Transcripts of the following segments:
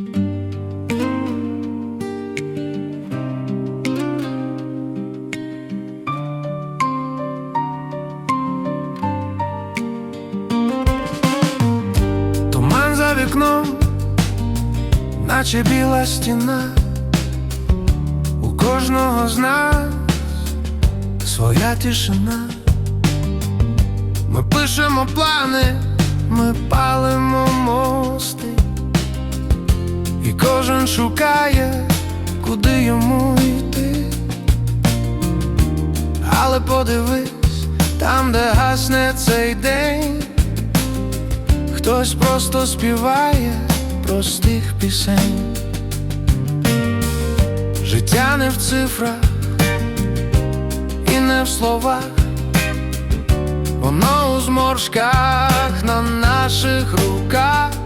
Туман за вікном, наче біла стіна, у кожного з нас своя тишина. Ми пишемо плани, ми палимо мости, кожен шукає, куди йому йти. Але подивись, там, де гасне цей день. Хтось просто співає простих пісень. Життя не в цифрах і не в словах, воно у зморшках на наших руках.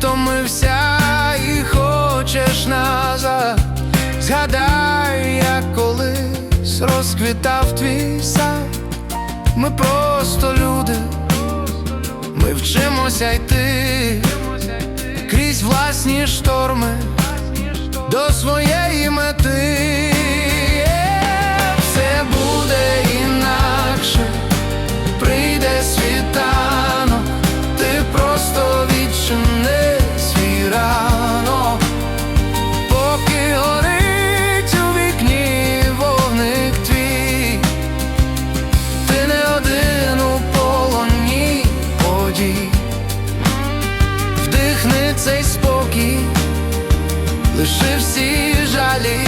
Втомився і хочеш назад, згадай, як колись розквітав твій сад. Ми просто люди, ми вчимося йти крізь власні шторми до своєї мети. Лиши всі жалі,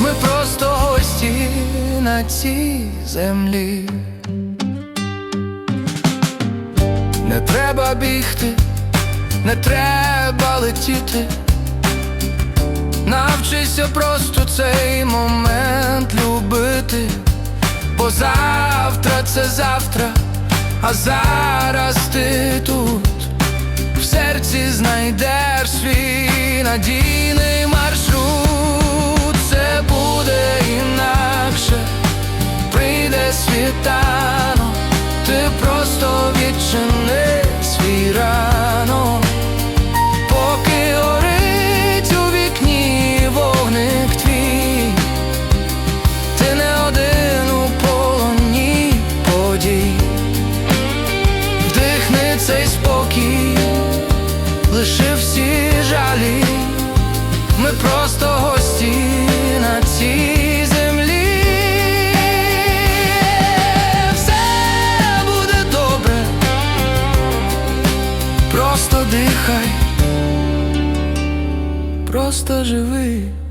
ми просто гості на цій землі. Не треба бігти, не треба летіти. Навчися просто цей момент любити. Бо завтра це завтра, а зараз ти тут в серці знайдеш надійний маршрут, це буде інакше, прийде світанок, ти просто відчини свій ранок, поки горить у вікні вогник. Ти не один у подій, вдихни цей спокій, ми просто гості на цій землі. Все буде добре, просто дихай, просто живи.